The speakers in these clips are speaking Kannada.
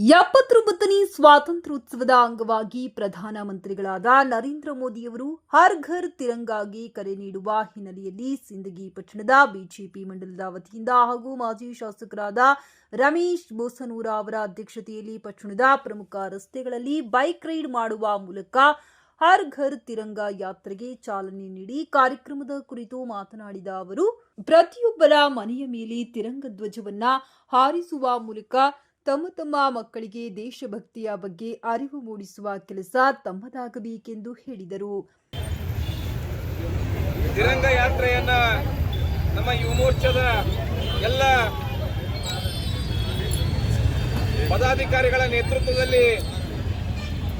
ಎಪ್ಪತ್ತೊಂಬತ್ತನೇ ಸ್ವಾತಂತ್ರ್ಯೋತ್ಸವದ ಅಂಗವಾಗಿ ಪ್ರಧಾನಮಂತ್ರಿಗಳಾದ ನರೇಂದ್ರ ಮೋದಿಯವರು ಹರ್ ಘರ್ ತಿರಂಗಾಗಿ ಕರೆ ನೀಡುವ ಹಿನ್ನೆಲೆಯಲ್ಲಿ ಸಿಂದಗಿ ಪಟ್ಟಣದ ಬಿಜೆಪಿ ಮಂಡಲದ ವತಿಯಿಂದ ಹಾಗೂ ಮಾಜಿ ಶಾಸಕರಾದ ರಮೇಶ್ ಬೋಸನೂರ ಅವರ ಅಧ್ಯಕ್ಷತೆಯಲ್ಲಿ ಪಟ್ಟಣದ ಪ್ರಮುಖ ರಸ್ತೆಗಳಲ್ಲಿ ಬೈಕ್ ರೈಡ್ ಮಾಡುವ ಮೂಲಕ ಹರ್ ಘರ್ ತಿರಂಗ ಯಾತ್ರೆಗೆ ಚಾಲನೆ ನೀಡಿ ಕಾರ್ಯಕ್ರಮದ ಕುರಿತು ಮಾತನಾಡಿದ ಅವರು, ಪ್ರತಿಯೊಬ್ಬರ ಮನೆಯ ಮೇಲೆ ತಿರಂಗ ಧ್ವಜವನ್ನ ಹಾರಿಸುವ ಮೂಲಕ ತಮ್ಮ ತಮ್ಮ ಮಕ್ಕಳಿಗೆ ದೇಶಭಕ್ತಿಯ ಬಗ್ಗೆ ಅರಿವು ಮೂಡಿಸುವ ಕೆಲಸ ತಮ್ಮದಾಗಬೇಕೆಂದು ಹೇಳಿದರು. ತಿರಂಗ ಯಾತ್ರೆಯನ್ನ ನಮ್ಮ ಯುವ ಮೋರ್ಚಾದ ಎಲ್ಲ ಪದಾಧಿಕಾರಿಗಳ ನೇತೃತ್ವದಲ್ಲಿ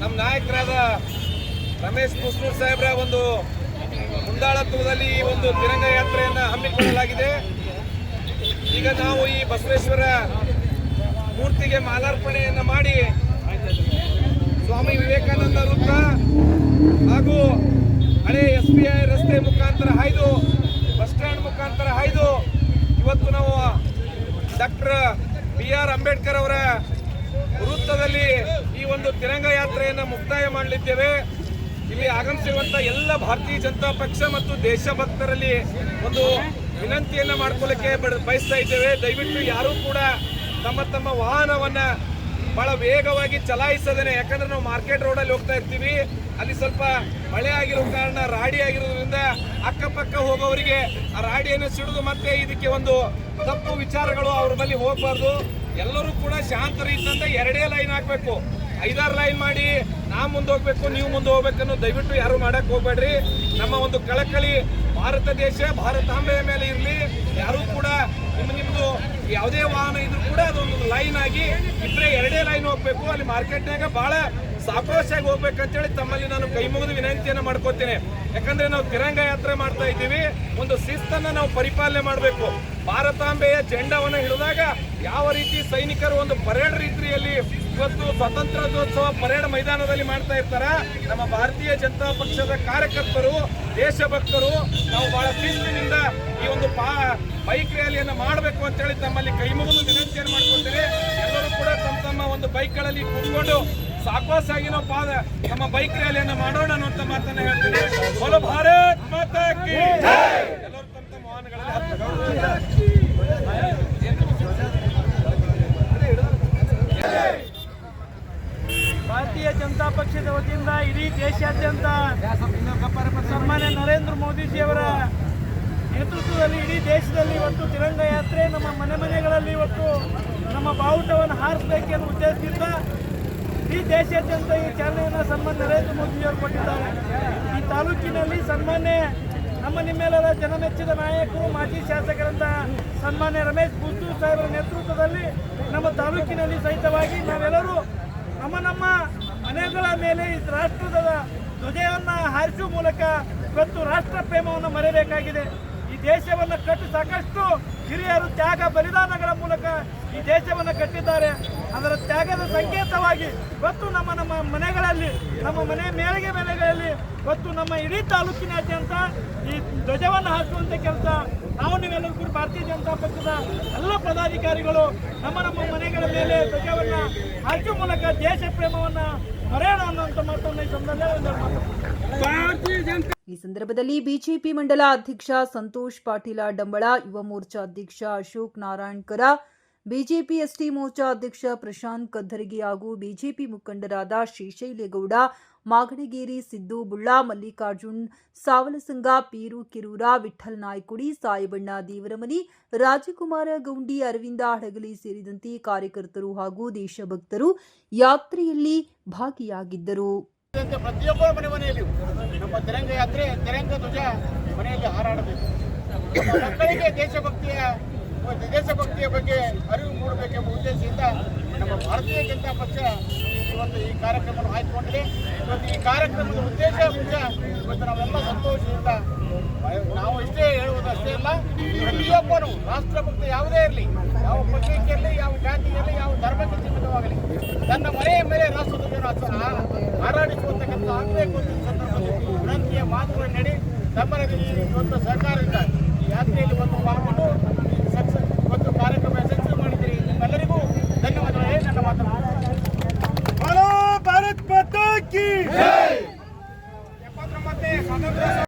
ನಮ್ಮ ನಾಯಕರಾದ ರಮೇಶ್ ಕುಸ್ನೂರ್ ಸಾಹೇಬ್ರ ಒಂದು ಮುಂದಾಳತ್ವದಲ್ಲಿ ಈ ಒಂದು ತಿರಂಗ ಯಾತ್ರೆಯನ್ನು ಹಮ್ಮಿಕೊಳ್ಳಲಾಗಿದೆ. ಈಗ ನಾವು ಈ ಬಸವೇಶ್ವರ ಮೂರ್ತಿಗೆ ಮಾಲಾರ್ಪಣೆಯನ್ನ ಮಾಡಿ ಸ್ವಾಮಿ ವಿವೇಕಾನಂದ ವೃತ್ತ ಹಾಗೂ ಹಳೆ ಎಸ್ ಬಿ ಐ ರಸ್ತೆ ಮುಖಾಂತರ ಹಾಯ್ದು, ಬಸ್ ಸ್ಟ್ಯಾಂಡ್ ಮುಖಾಂತರ ಹಾಯ್ದು, ಇವತ್ತು ನಾವು ಡಾಕ್ಟರ್ ಬಿ ಆರ್ ಅಂಬೇಡ್ಕರ್ ಅವರ ವೃತ್ತದಲ್ಲಿ ಈ ಒಂದು ತಿರಂಗ ಯಾತ್ರೆಯನ್ನು ಮುಕ್ತಾಯ ಮಾಡಲಿದ್ದೇವೆ. ಇಲ್ಲಿ ಆಗಮಿಸಿರುವಂಥ ಎಲ್ಲ ಭಾರತೀಯ ಜನತಾ ಪಕ್ಷ ಮತ್ತು ದೇಶಭಕ್ತರಲ್ಲಿ ಒಂದು ವಿನಂತಿಯನ್ನ ಮಾಡ್ಕೊಳ್ಳಿಕ್ಕೆ ಬಯಸ್ತಾ ಇದ್ದೇವೆ. ದಯವಿಟ್ಟು ಯಾರೂ ಕೂಡ ತಮ್ಮ ತಮ್ಮ ವಾಹನವನ್ನ ಬಹಳ ವೇಗವಾಗಿ ಚಲಾಯಿಸದೇನೆ. ಯಾಕಂದ್ರೆ ನಾವು ಮಾರ್ಕೆಟ್ ರೋಡಲ್ಲಿ ಹೋಗ್ತಾ ಇರ್ತೀವಿ. ಅಲ್ಲಿ ಸ್ವಲ್ಪ ಮಳೆ ಆಗಿರೋ ಕಾರಣ, ರಾಡಿ ಆಗಿರೋದ್ರಿಂದ ಅಕ್ಕಪಕ್ಕ ಹೋಗೋವರಿಗೆ ಆ ರಾಡಿಯನ್ನು ಸಿಡಿದು ಮತ್ತೆ ಇದಕ್ಕೆ ಒಂದು ತಪ್ಪು ವಿಚಾರಗಳು ಅವ್ರ ಬಳಿ ಹೋಗಬಾರ್ದು. ಎಲ್ಲರೂ ಕೂಡ ಶಾಂತ ರೀತಿಯಿಂದ ಎರಡೇ ಲೈನ್ ಹಾಕ್ಬೇಕು. ಐದಾರು ಲೈನ್ ಮಾಡಿ, ನಾ ಮುಂದೆ ಹೋಗ್ಬೇಕು, ನೀವು ಮುಂದೆ ಹೋಗ್ಬೇಕನ್ನು ದಯವಿಟ್ಟು ಯಾರು ಮಾಡಕ್ ಹೋಗ್ಬೇಡ್ರಿ. ನಮ್ಮ ಒಂದು ಕಳಕಳಿ ಭಾರತ ದೇಶ, ಭಾರತಾಂಬೆಯ ಮೇಲೆ ಇರಲಿ. ಯಾರು ಕೂಡ ನಿಮ್ಮ ನಿಮ್ಮದು ಯಾವುದೇ ವಾಹನ ಇದ್ರೂ ಕೂಡ ಅದೊಂದು ಲೈನ್ ಆಗಿ ಇಬ್ಬರೇ ಎರಡೇ ಲೈನ್ ಹೋಗ್ಬೇಕು. ಅಲ್ಲಿ ಮಾರ್ಕೆಟ್ನಾಗ ಬಹಳ ಸಾಕೋಶಾಗಿ ಹೋಗ್ಬೇಕಂತೇಳಿ ತಮ್ಮಲ್ಲಿ ನಾನು ಕೈ ಮುಗಿದು ವಿನಂತಿಯನ್ನ ಮಾಡ್ಕೋತೇನೆ ಯಾಕಂದ್ರೆ ನಾವು ತಿರಂಗ ಯಾತ್ರೆ ಮಾಡ್ತಾ ಇದ್ದೀವಿ. ಒಂದು ಶಿಸ್ತನ್ನ ನಾವು ಪರಿಪಾಲನೆ ಮಾಡಬೇಕು. ಭಾರತಾಂಬೆಯ ಜೆಂಡವನ್ನು ಹಿಡಿದಾಗ ಯಾವ ರೀತಿ ಸೈನಿಕರು ಒಂದು ಪರೇಡ್ ರೀತಿಯಲ್ಲಿ ಇವತ್ತು ಸ್ವಾತಂತ್ರ್ಯೋತ್ಸವ ಪರೇಡ್ ಮೈದಾನದಲ್ಲಿ ಮಾಡ್ತಾ ಇರ್ತಾರ, ನಮ್ಮ ಭಾರತೀಯ ಜನತಾ ಪಕ್ಷದ ಕಾರ್ಯಕರ್ತರು, ದೇಶಭಕ್ತರು, ನಾವು ಬಹಳ ಶಿಸ್ತಿನಿಂದ ಬೈಕ್ ರ್ಯಾಲಿಯನ್ನು ಮಾಡಬೇಕು ಅಂತೇಳಿ ತಮ್ಮಲ್ಲಿ ಕೈ ಮುಗಿದು ವಿನಂತಿಯನ್ನು ಮಾಡ್ಕೊಳ್ತೇವೆ ಎಲ್ಲರೂ ಕೂಡ ತಮ್ಮ ತಮ್ಮ ಒಂದು ಬೈಕ್ಗಳಲ್ಲಿ ಕೂತ್ಕೊಂಡು ಸಾಕೋಸಾಗಿ ನಾವು ಪಾದ ನಮ್ಮ ಬೈಕ್ ರ್ಯಾಲಿಯನ್ನು ಮಾಡೋಣ ಅನ್ನುವಂತ ಮಾತನ್ನ ಹೇಳ್ತೇನೆ. ಬಲ ಭಾರತ್ ಮಾತಾ ಎಲ್ಲರೂ ತಮ್ಮ ತಮ್ಮ. ಭಾರತೀಯ ಜನತಾ ಪಕ್ಷದ ವತಿಯಿಂದ ಇಡೀ ದೇಶಾದ್ಯಂತ ಸನ್ಮಾನ್ಯ ನರೇಂದ್ರ ಮೋದಿಜಿಯವರ ನೇತೃತ್ವದಲ್ಲಿ ಇಡೀ ದೇಶದಲ್ಲಿ ಇವತ್ತು ತಿರಂಗ ಯಾತ್ರೆ, ನಮ್ಮ ಮನೆ ಮನೆಗಳಲ್ಲಿ ಇವತ್ತು ನಮ್ಮ ಬಾವುಟವನ್ನು ಹಾರಿಸಬೇಕೆಂದು ಉದ್ದೇಶದಿಂದ ಇಡೀ ದೇಶಾದ್ಯಂತ ಈ ಚಾಲನೆಯನ್ನು ಸನ್ಮಾನ್ಯ ನರೇಂದ್ರ ಮೋದಿಯವರು ಕೊಟ್ಟಿದ್ದಾರೆ. ಈ ತಾಲೂಕಿನಲ್ಲಿ ಸನ್ಮಾನ್ಯ ನಮ್ಮ ನಿಮ್ಮೆಲ್ಲರ ಜನಮೆಚ್ಚಿದ ನಾಯಕರು, ಮಾಜಿ ಶಾಸಕರಂತ ಸನ್ಮಾನ್ಯ ರಮೇಶ್ ಬುದ್ದೂರ್ ಸಾಹೇಬರ ನೇತೃತ್ವದಲ್ಲಿ ನಮ್ಮ ತಾಲೂಕಿನಲ್ಲಿ ಸಹಿತವಾಗಿ ನಾವೆಲ್ಲರೂ ನಮ್ಮ ನಮ್ಮ ಮನೆಗಳ ಮೇಲೆ ಈ ರಾಷ್ಟ್ರದ ಧ್ವಜವನ್ನು ಹಾರಿಸುವ ಮೂಲಕ ಇವತ್ತು ರಾಷ್ಟ್ರ ಪ್ರೇಮವನ್ನು ಮರೆಯಬೇಕಾಗಿದೆ. ದೇಶವನ್ನು ಕಟ್ಟಿ ಸಾಕಷ್ಟು ಹಿರಿಯರು ತ್ಯಾಗ ಬಲಿದಾನಗಳ ಮೂಲಕ ಈ ದೇಶವನ್ನು ಕಟ್ಟಿದ್ದಾರೆ. ಅದರ ತ್ಯಾಗದ ಸಂಕೇತವಾಗಿ ಇವತ್ತು ನಮ್ಮ ನಮ್ಮ ಮನೆಗಳಲ್ಲಿ, ನಮ್ಮ ಮನೆ ಮೇಳಿಗೆ ಮನೆಗಳಲ್ಲಿ ಇವತ್ತು ನಮ್ಮ ಇಡೀ ತಾಲೂಕಿನಾದ್ಯಂತ ಈ ಧ್ವಜವನ್ನು ಹಾಕುವಂಥ ಕೆಲಸ ನಾವು ನೀವೆಲ್ಲರೂ ಕೂಡ ಭಾರತೀಯ ಜನತಾ ಪಕ್ಷದ ಎಲ್ಲ ಪದಾಧಿಕಾರಿಗಳು ನಮ್ಮ ನಮ್ಮ ಮನೆಗಳ ಮೇಲೆ ಧ್ವಜವನ್ನು ಹಾಕುವ ಮೂಲಕ ದೇಶ ಪ್ರೇಮವನ್ನು ಮರೆಯೋಣ ಅನ್ನುವಂಥ ಮಾತನ್ನು ಈ ಸಂದರ್ಭದಲ್ಲಿ ಮಾತು. ಈ ಸಂದರ್ಭದಲ್ಲಿ ಬಿಜೆಪಿ ಮಂಡಲ ಅಧ್ಯಕ್ಷ ಸಂತೋಷ್ ಪಾಟೀಲ ಡಂಬಳ, ಯುವ ಮೋರ್ಚಾ ಅಧ್ಯಕ್ಷ ಅಶೋಕ್ ನಾರಾಯಣ್ಕರ, ಬಿಜೆಪಿ ಎಸ್ಟಿ ಮೋರ್ಚಾ ಅಧ್ಯಕ್ಷ ಪ್ರಶಾಂತ್ ಕದ್ದರಗಿ ಹಾಗೂ ಬಿಜೆಪಿ ಮುಖಂಡರಾದ ಶ್ರೀಶೈಲೇಗೌಡ ಮಾಗಣಗೇರಿ ಸಿದ್ದು ಬುಳ್ಳಾ, ಮಲ್ಲಿಕಾರ್ಜುನ್ ಸಾವಲಸಂಗ, ಪೀರು ಕಿರೂರ ವಿಠಲ್ ನಾಯ್ಕುಡಿ, ಸಾಯಿಬಣ್ಣ ದೇವರಮನಿ, ರಾಜಕುಮಾರ ಗೌಂಡಿ, ಅರವಿಂದ ಹಡಗಲಿ ಸೇರಿದಂತೆ ಕಾರ್ಯಕರ್ತರು ಹಾಗೂ ದೇಶಭಕ್ತರು ಯಾತ್ರೆಯಲ್ಲಿ ಭಾಗಿಯಾಗಿದ್ದರು. ಪ್ರತಿಯೊಬ್ಬರ ಮನೆ ಮನೆಯಲ್ಲಿ ನಮ್ಮ ತಿರಂಗ ಯಾತ್ರೆ, ತಿರಂಗ ಧ್ವಜ ಮನೆಯಲ್ಲಿ ಹಾರಾಡಬೇಕು. ಮಕ್ಕಳಿಗೆ ದೇಶಭಕ್ತಿಯ ದೇಶಭಕ್ತಿಯ ಬಗ್ಗೆ ಅರಿವು ಮೂಡಬೇಕೆಂಬ ಉದ್ದೇಶದಿಂದ ನಮ್ಮ ಭಾರತೀಯ ಜನತಾ ಪಕ್ಷ ಇವತ್ತು ಈ ಕಾರ್ಯಕ್ರಮವನ್ನು ಆಯ್ದುಕೊಂಡಿದೆ. ಇವತ್ತು ಈ ಕಾರ್ಯಕ್ರಮದ ಉದ್ದೇಶ ಮುಖ್ಯ ಇವತ್ತು ನಾವೆಲ್ಲ ಸಂತೋಷದಿಂದ, ನಾವು ಇಷ್ಟೇ ಹೇಳುವುದಷ್ಟೇ ಅಲ್ಲ, ಪ್ರತಿಯೊಬ್ಬನು ರಾಷ್ಟ್ರಭಕ್ತ ಯಾವುದೇ ಇರಲಿ, ಯಾವ ಪಕ್ಷಕ್ಕೆ ಇರಲಿ, ಯಾವ ಜಾತಿ ಇರಲಿ, ಯಾವ ಧರ್ಮಕ್ಕೆ ಸೀಮಿತವಾಗಲಿ ತನ್ನ ಮನೆಯ ಮೇಲೆ ರಾಷ್ಟ್ರಧ್ವಜವನ್ನು ಆಗಬೇಕು ಸಂದರ್ಭದಲ್ಲಿ ವಿನಂತಿಯ ಮಾತುಕತೆ ನಡೆ ತಮ್ಮ ಒಂದು ಸರ್ಕಾರದಿಂದ ಯಾತ್ರೆಯಲ್ಲಿ ಒಂದು ಪಾಲ್ಗೊಂಡು